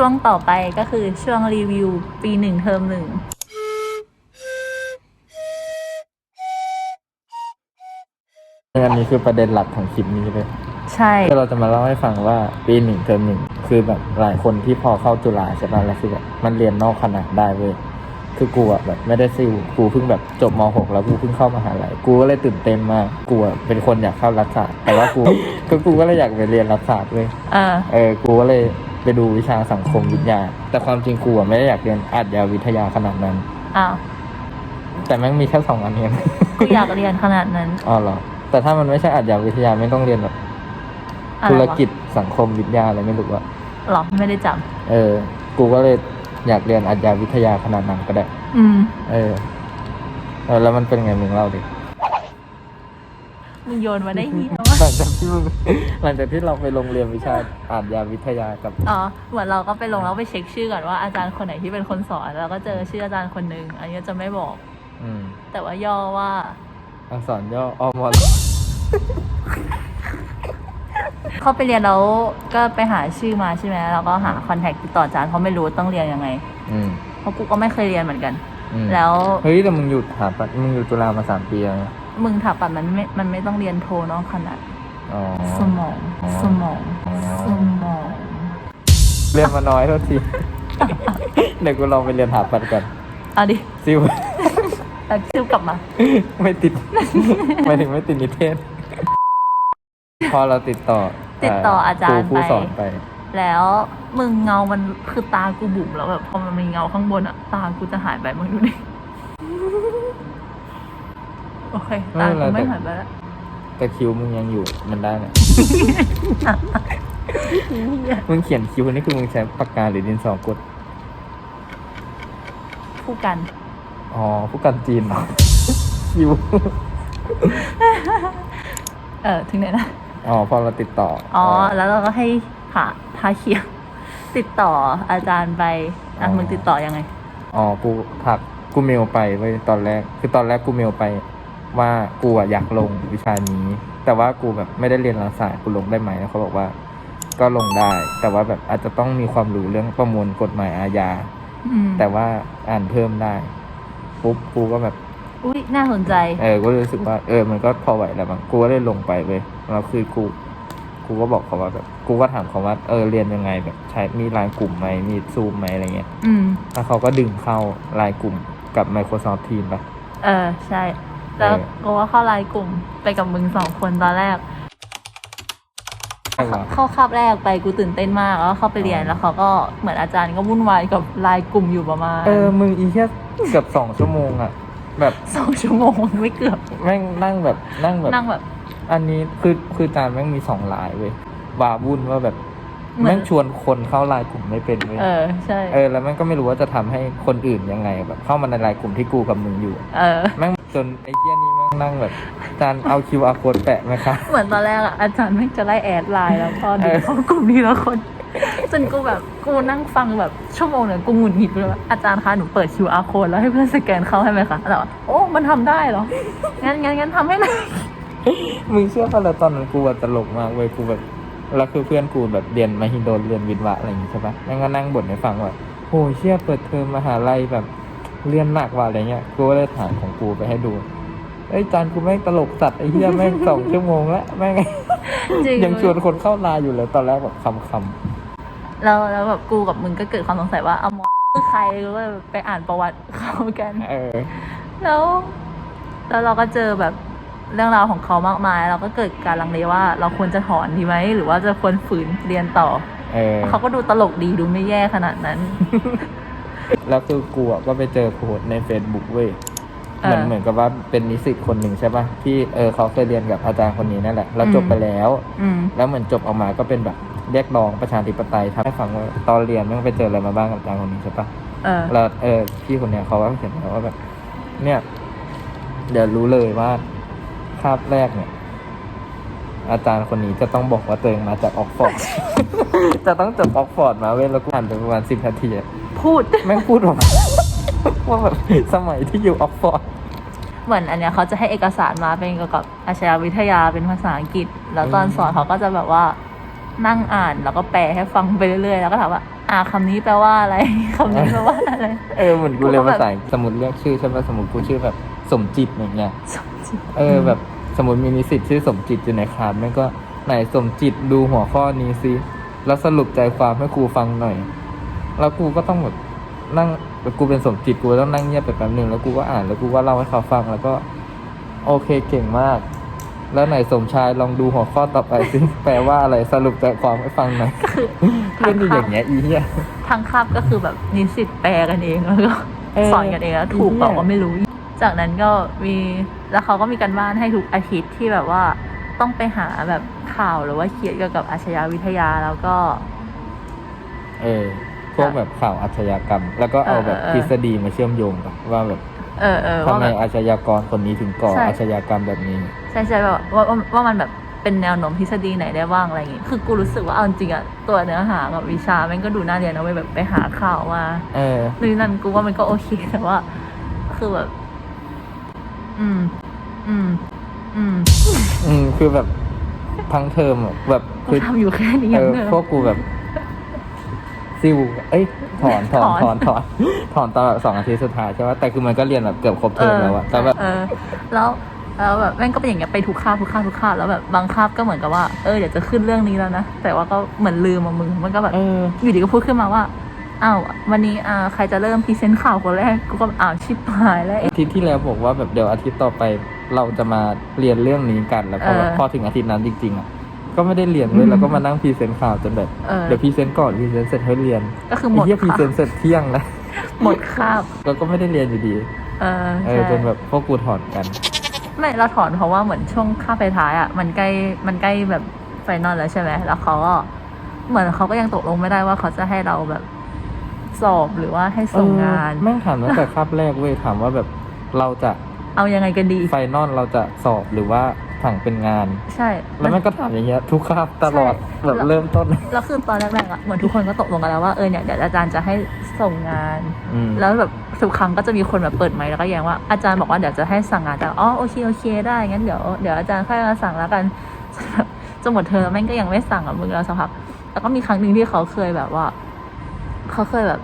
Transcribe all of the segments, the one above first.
ช่วงต่อไปก็คือช่วงรีวิวปีหนึ่งเทอมหนึ่งอันนี้คือประเด็นหลักของคลิปนี้เลยใช่ก็เราจะมาเล่าให้ฟังว่าปีหนึ่งเทอมหนึ่งคือแบบหลายคนที่พอเข้าจุฬาใช่ป่ะแล้วคือแบบมันเรียนนอกคณะได้เว้ยคือกูอะแบบไม่ได้ซิ่วกูเพิ่งแบบจบม .6 แล้วกูเพิ่งเข้ามหาลัยกูก็เลยตื่นเต้นมากกูอะเป็นคนอยากเข้ารัฐศาสตร์แต่ว่ากูก็กูก็เลยอยากไปเรียนรัฐศาสตร์เว้ยเออเออกูก็เลย ไปดูวิชาสังคมวิทยา แต่ความจริงกูอะไม่ได้อยากเรียนอาชญาวิทยาขนาดนั้น อ้าวแต่แม่งมีแค่สองอันเองกูอยากเรียนขนาดนั้นอ๋อเหรอแต่ถ้ามันไม่ใช่อาชญาวิทยาไม่ต้องเรียนแบบอะไรธุรวะกิจสังคมวิทยาอะไรไม่รู้อะหรอไม่ได้จเออ กูก็เลยอยากเรียนอาชญาวิทยาขนาดนั้นก็ได้ำอืม เออเออแล้วมันเป็นไงมึงเล่าดิ มึงโยนมาได้ยี่นะหลังจากที่มึงหลังจากที่เราไปโรงเรียนวิชาอาชญาวิทยากับ อ๋อ เหมือนเราก็ไปลงแล้วไปเช็คชื่อก่อนว่าอาจารย์คนไหนที่เป็นคนสอนแล้วก็เจอชื่ออาจารย์คนหนึ่งอันนี้จะไม่บอก อืม แต่ว่าย่อว่า อักษรย่ออมอเข้าไปเรียนแล้วก็ไปหาชื่อมาใช่ไหมแล้วก็หาคอนแทคติดต่ออาจารย์เพราะไม่รู้ต้องเรียนยังไง อืมเพราะกูก็ไม่เคยเรียนเหมือนกัน อืมแล้ว เฮ้ยแต่มึงอยู่ถาปัดมึงอยู่จุฬามาสามปีแล้วนะ มึงถาปัดมันไม่ มันไม่ต้องเรียนโทเนอกขนาดอ๋อสมองอ๋อสมองอ๋อสมอง เรียนมาน้อยเท่าที เดี๋ยวกูลองไปเรียนถาปัดก่อนเอาดิซิวแล้วซิวกลับมา ไม่ติด ไม่ถึงไม่ติดนิเทศ พอเราติดต่อติดต่ออาจารย์คผู้ไปสอนไป แล้วมึงเงามันคือตากูบุ๋มแล้วแบบพอมันมีเงาข้างบนอะตากูจะหายไปมึงดูดิ โอเคตากูไม่หายไปแล้วแต่คิวมึงยังอยู่มันได้นะมึงเขียนคิวนี่คือมึงใช้ปากกาหรือดินสอกดคู่กัน อ๋อผู้กันจีนเหรอคิว เออถึงไหนนะอ๋อพอเราติดต่อ อ๋อ๋อแล้วเราก็ให้ผ่าทาเขียวติดต่ออาจารย์ไปอะมึงติดต่อยังไง อ๋อ กูถักกูเมลไปเว้ยตอนแรก คือตอนแรกกูเมลไป ว่ากูอะอยากลงวิชานี้ แต่ว่ากูแบบไม่ได้เรียนรัฐศาสตร์กูลงได้ไหมแล้วเขาบอกว่า ก็ลงได้ แต่ว่าแบบอาจจะต้องมีความรู้เรื่องประมวลกฎหมายอาญาอืมแต่ว่าอ่านเพิ่มได้ปุ๊บกูก็แบบ อุ้ยน่าสนใจ เออ ก็รู้สึกว่า เออ มันก็พอไหวแล้วบางกูก็เลยลงไปเว้ยแล้วคือกู กูก็บอกเขาว่าแบบ กูก็ถามเขาว่า เออ เรียนยังไงแบบ ใช้ มีไลน์กลุ่มไหม มีซูมไหมอะไรเงี้ยอืม แล้วเขาก็ดึงเข้าไลน์กลุ่มกับ Microsoft Teams ปะเออ ใช่ แล้วเออก็ว่าเข้าไลน์กลุ่มไปกับมึงสองคนตอนแรกใช่ปะเข้าคาบแรกไปกูตื่นเต้นมากแล้วเข้าไปเรียนอ๋อแล้วเขาก็เหมือนอาจารย์ก็วุ่นวายกับไลน์กลุ่มอยู่ประมาณเออมึงอีแค่เกือบสองชั่วโมงอะแบบสองชั่วโมงไม่เกือบแม่งนั่งแบบนั่งแบบนั่งแบบ อันนี้คือคือจานแม่งมีสองไลน์เว้ยบาวุ่นว่าแบบเหมือน แม่งชวนคนเข้าไลน์กลุ่มไม่เป็นเว้ยเออใช่เออแล้วแม่งก็ไม่รู้ว่าจะทำให้คนอื่นยังไงแบบเข้ามาในไลน์กลุ่มที่กูกับมึงอยู่ เออแม่งจนไอ้เหี้ยนี่แม่งนั่งแบบจานเอา QR code แปะไหมคะเหมือนตอนแรกอะอาจารย์ไม่งจะไล่แอดไลน์แล้วพอดึงเออเข้ากลุ่มนี้แล้วคนจนกูแบบกูนั่งฟังแบบชั่วโมงหนึ่งกูหงุดหงิดเลยว่าอาจารย์คะหนูเปิด QR code แล้วให้เพื่อนสแกนเข้าให้ไหมคะแล้วโอ้มันทำได้เหรองั้นงั้นงั้นทำให้หน่อยมึงเชื่อป่ะแล้วตอนนั้นกูอะตลกมากเว้ยกูแบบ แล้วคือเพื่อนกูแบบเรียนมหิดลเรียนวิทย์วะอะไรอย่างงี้ใช่ปะแม่งก็นั่งบ่นให้ฟังว่าโอ้ยเชี่ยเปิดเทอมมหาลัยแบบเรียนหนักว่ะอะไรเงี้ยกูก็เลยถ่ายของกูไปให้ดูเอ้ยจานกูแม่งตลกสัตว์ไอ้เหี้ยแม่งสองชั่วโมงแล้วแม่งจริงยังชวนคนเข้าไลน์อยู่เลยตอนแรกแบบคำคำแล้วแล้วแบบกูกับมึงก็เกิดความสงสัยว่าเอาหมอคือใครก็เลยไปอ่านประวัติเขากันๆเออ แล้ว แล้วเราก็เจอแบบ เรื่องราวของเขามากมาย เราก็เกิดการลังเลว่าเราควรจะถอนดีไหมหรือว่าจะควรฝืนเรียนต่อเออเขาก็ดูตลกดีดูไม่แย่ขนาดนั้น แล้วคือกูอะก็ไปเจอโพสต์ใน Facebook เว้ยเออเหมือนเหมือนกับว่าเป็นนิสิตคนหนึ่งใช่ปะที่เออเขาเคยเรียนกับอาจารย์คนนี้นั่นแหละแล้วอืมจบไปแล้ว อืม แล้วเหมือนจบออกมาก็เป็นแบบเรียกร้องประชาธิปไตยทำให้ฟังว่าตอนเรียนมันไปเจออะไรมาบ้างกับอาจารย์คนนี้ใช่ปะเออ แล้วเออพี่คนเนี้ยเขาก็เขียนมาว่าแบบ เนี่ย เดี๋ยวรู้เลยว่าคาบแรกเนี่ย อาจารย์คนนี้จะต้องบอกว่าตัวเองมาจากออกฟอร์ด จะต้องจบออกฟอร์ดมาเว้ยแล้วกูอ่านไปประมาณสิบนาทีอะพูด แม่งพูดออกมาว่าแบบสมัยที่อยู่ออกฟอร์ด เหมือนอันเนี้ยเขาจะให้เอกสารมาเป็นเกี่ยวกับอาชญาวิทยาเป็นภาษาอังกฤษ แล้วตอนอืมสอนเขาก็จะแบบว่านั่งอ่านแล้วก็แปลให้ฟังไปเรื่อยๆ แล้วก็ถามว่า อะอ่าคำนี้แปลว่าอะไร คำนี้แปลว่าอะไร เออเหมือนกูเรียนกูก็แบบภาษาสมมติเรียกชื่อใช่ไหมสมมติกูชื่อแบบสมจิตอย่างเงี้ยสมจริงเออแบบ สมมติมีนิสิตชื่อสมจิตอยู่ในคลาสแม่งก็ไหนสมจิตดูหัวข้อนี้สิแล้วสรุปใจความให้ครูฟังหน่อย แล้วกูก็ต้องแบบนั่งกูเป็นสมจิตกูต้องนั่งเงียบไปแป๊บหนึ่งแล้วกูก็อ่านแล้วกูก็เล่าให้เขาฟังแล้วก็ โอเคเก่งมาก แล้วไหนสมชายลองดูหัวข้อต่อไปสิแปลว่าอะไรสรุปใจความให้ฟังหน่อยเล่นอยู่อย่างเงี้ยอีเหี้ยทางคาบก็คือแบบนิสิตแปลกันเองแล้วก็เออสอนกันเองแล้วถูกเปล่าอีเหี้ยก็ไม่รู้ จากนั้นก็มี แล้วเขาก็มีการบ้านให้ทุกอาทิตย์ที่แบบว่าต้องไปหาแบบข่าวหรือว่าเขียนเกี่ยวกับอาชญาวิทยาแล้วก็ เออ พวกแบบข่าวอาชญากรรม แล้วก็เอาแบบเออเออทฤษฎีมาเชื่อมโยงกันว่าแบบเออเออทำว่าไมแบบอาชญากรคนนี้ถึงก่อใช่อาชญากรรมแบบนี้ ใช่ใช่แบบว่าว่าว่ามันแบบเป็นแนวโน้มทฤษฎีไหนได้บ้างอะไรอย่างงี้ คือกูรู้สึกว่าเอาจริงๆอะตัวเนื้อหากับวิชาแม่งก็ดูน่าเรียนนะเว้ยแบบไปหาข่าวมา เออนี่นั่นกูว่ามันก็โอเคแต่ว่า คือแบบ อืม อืม อืมอืมคือแบบทั้งเทอมอะแบบกูคือทำอยู่แค่นี้เออเนอะพวกกูแบบ ซิวเอ้ยถอนถอนถถออนน ถอนถอนตอนแบบสองอาทิตย์สุดท้ายใช่ไหมแต่คือมันก็เรียนแบบเกือบครบเทอมแล้วอะแต่แบบ เออ แล้วแล้วแบบแม่งก็เป็นอย่างเงี้ยไปทุกคาบทุกคาบทุกคาบแล้วแบบบางคาบก็เหมือนกับว่าเออเดี๋ยวจะขึ้นเรื่องนี้แล้วนะแต่ว่าก็เหมือนลืมอะมึงมันก็แบบเออ อยู่ดีก็พูดขึ้นมาว่า อ้าววันนี้อ่าใครจะเริ่มพรีเซนต์ข่าวคนแรกกูก็อ้าวชิบหายแล้ว อาทิตย์ที่แล้วบอกว่าแบบเดี๋ยวอาทิตย์ต่อไปเราจะมาเรียนเรื่องนี้กันแล้วพอแบบเออพอถึงอาทิตย์นั้นจริงๆอะก็ไม่ได้เรียนเลยแล้วก็มานั่งพรีเซนต์ข่าวจนแบบเออ เดี๋ยวพรีเซนต์ก่อนพรีเซนต์เสร็จให้เรียนก็คือหไอ้มดเหี้ยพรีคาเซบนต์เสร็จเที่ยงนะหมดคาบแล้วก็ไม่ได้เรียนอยู่ดี เออเออใช่จนแบบพวกกูถอนกันไม่เราถอนเพราะว่าเหมือนช่วงคาบท้ายๆอะมันใกล้มันใกล้แบบไฟนอลแล้วใช่ไหมแล้วเขาก็เหมือนเขาก็ยังตกลงไม่ได้ว่าเขาจะให้เราแบบ สอบหรือว่าให้ส่งงาน เออแม่งถามตั้งแต่คาบแรกเว้ยถามว่าแบบเราจะเอายังไงกันดี ไฟนอลเราจะสอบหรือว่าสั่งเป็นงาน ใช่แล้วแม่งก็ถามอย่างเงี้ยทุกคาบตลอดใช่แบบเริ่มต้น แล้วคือตอนแรกๆอะเหมือนทุกคนก็ตกลงกันแล้วว่าเออเนี่ยเดี๋ยวอาจารย์จะให้ส่งงาน อืม แล้วแบบทุกครั้งก็จะมีคนแบบเปิดไมค์แล้วก็แย้งว่าอาจารย์บอกว่าเดี๋ยวจะให้สั่งงานแต่อ๋อโอเคโอเคได้งั้นเดี๋ยวเดี๋ยวอาจารย์ค่อยมาสั่งแล้วกันแบบจนหมดเทอมแม่งก็ยังไม่สั่งอะมึงแล้วสักพักแล้วก็มีครั้งหนึ่งที่เขาเคยแบบว่า เขาเคยแบบ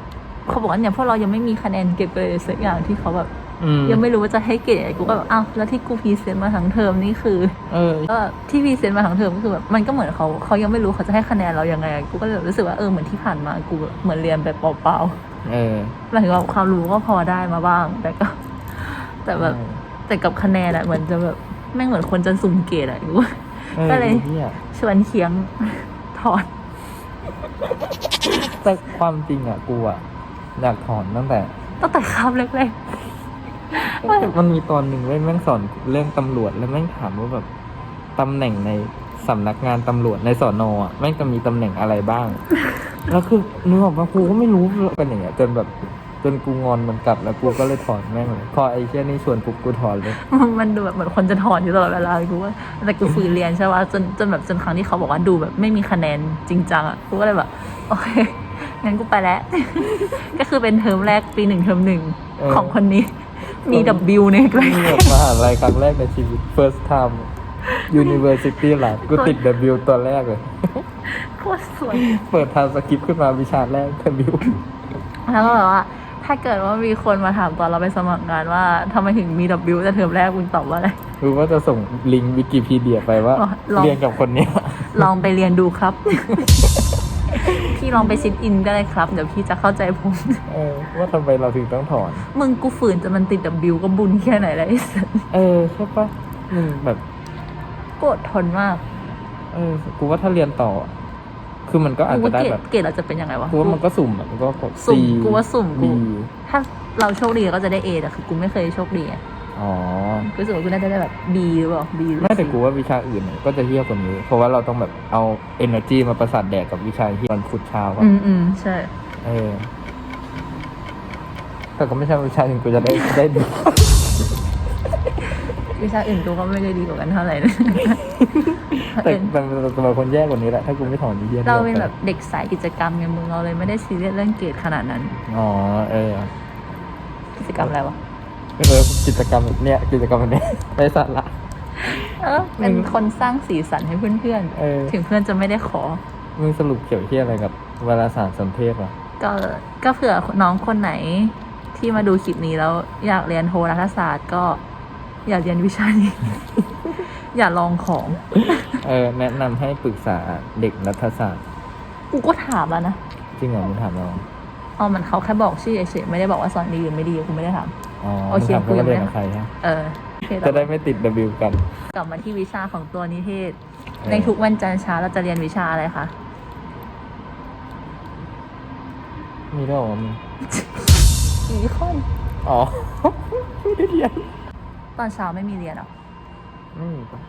เขาบอกว่าเนี่ยพวกเรายังไม่มีคะแนนเก็บเลยสักอย่างที่เขาแบบอืมยังไม่รู้ว่าจะให้เกรดอะไรกูก็แบบอ้าวแล้วที่กูพรีเซนต์มาทั้งเทอมนี่คือเออก็ที่พรีเซนต์มาทั้งเทอมก็คือแบบมันก็เหมือนเขาเขายังไม่รู้เขาจะให้คะแนนเรายังไง กูก็เลยรู้สึกว่าเออเหมือนที่ผ่านมากูเหมือนเรียนไปเปล่าๆเออหมายถึงว่าความรู้ก็พอได้มาบ้าง แต่ก็ แต่แบบแต่กับคะแนนอะเหมือนจะแบบแม่งเหมือนคนจะสุ่มเกรดอะกูออก็เลยไอ้หี้ยชวนเคียงถอน แต่ความจริงอะกูอะอยากถอนตั้งแต่ ตั้งแต่คาบแรกไม่มันมีตอนหนึ่งเว้ยแม่งสอนเรื่องตำรวจแล้วแม่งถามว่าแบบตำแหน่งในสำนักงานตำรวจในสอนอะแม่งจะมีตำแหน่งอะไรบ้าง แล้วคือนึกออกปะกูก็ไม่รู้เป็นอย่างเงี้ยจนแบบ จนกูงอนมันกลับแล้วกูก็เลยถอนแม่งเลยพอไอ้เชี่ยนี่ชวนปุ๊บกูถอนเลยๆมันดูแบบเหมือนคนจะถอนอยู่ตลอดเวลากูว่าแต่กูฝืนเรียนใช่ป่ะจนจนแบบจนครั้งที่เขาบอกว่าดูแบบไม่มีคะแนนจริงจังอะกูก็เลยแบบโอเคงั้นกูไปแล้ว ก็คือเป็นเทอมแรกปีหนึ่งเทอมหนึ่งเออของคนนี้ มี W ในใกล้นี่แบบมหาลัยครั้งแรกในชีวิต first time university หลักกูติด W ตัวแรกเลยโคตรสวย เปิดทางสคริปต์ขึ้นมาวิชาแรก W แล้วก็แบบว่า ถ้าเกิดว่ามีคนมาถามตอนเราไปสมัครงานว่าทำไมถึงมี W แต่เทอมแรกมึงตอบว่าอะไร รู้ว่าจะส่งลิงก์วิกิพีเดียไปว่าลอง เรียนกับคนเนี้ย ลองไปเรียนดูครับ พี่ลองไปซิทอินก็ได้ครับ เดี๋ยวพี่จะเข้าใจผม เออ ว่าทำไมเราถึงต้องถอน มึงกูฝืนจนมันติด W ก็บุญแค่ไหนแล้วไอ้สัสเออใช่ปะมึงแบบ โกรธทนมาก เออ กูว่าถ้าเรียนต่ออะ คือมันก็อาจกูจะว่าได้เกรดแบบเกรดเราจะเป็นยังไงวะกูว่ามันก็สุ่มอะมันก็กดสุ่ม C กูว่าสุ่มกู B ถ้าเราโชคดีก็จะได้ A แต่คือกูไม่เคยโชคดีอะอ๋อ กูรู้สึกว่ากูน่าจะได้แบบ B หรือเปล่า B หรือ ไม่แต่ C กูว่าวิชาอื่นเนี่ยก็จะเฮี้ยกว่านี้ เพราะว่าเราต้องแบบเอา energy มาประสานแดกกับวิชาที่วันพุธเช้าอะอืมอืมใช่ เออแต่ก็ไม่ใช่วิชาอื่นกูจะได้ได้ดี วิชาอื่นกูก็ไม่ได้ดีกว่ากันเท่าไหร่นะแต่แต่แต่บางคนแย่กว่านี้แหละถ้ากูไม่ถอนนี่เยี่ยเราเป็นแบบเด็กสายกิจกรรมไงมึงเราเลยไม่ได้ซีเรียสเรื่องเกรดขนาดนั้น อ๋อเออ กิจกรรมอะไรวะเออกิจกรรมแบบเนี้ยกิจกรรมแบบเนี้ยไม่สาระเออเป็นมึงคนสร้างสีสันให้เพื่อนเออๆถึงเพื่อนจะไม่ได้ขอ มึงสรุปเกี่ยวที่อะไรกับเวลาสารสนเทศวะก็ก็เผื่อน้องคนไหนที่มาดูคลิปนี้แล้วอยากเรียนโทรัฐศาสตร์ก็ อยากเรียนวิชานี้ อย่าลองของ เออ แนะนำให้ปรึกษาเด็กรัฐศาสตร์ กูก็ถามแล้วนะจริงเหรอมึงถามเราเอามันเขาแค่บอกชื่อเฉยๆไม่ได้บอกว่าสอนดีหรือไม่ดีกูไม่ได้ถาม อ๋อโอมึงเคถามคุเขายก็กันเรียนไหมกับใครฮะเออโอเคจะได้ไม่ติด W กันกลับมาที่วิชาของตัวนิเทศ เออในทุกวันจันทร์เช้าเราจะเรียนวิชาอะไรคะ มีด้วยเหรอมึงอีคอน อ๋อ ไม่ได้เรียน ตอนเช้าไม่มีเรียนหรอ ไม่มีปะ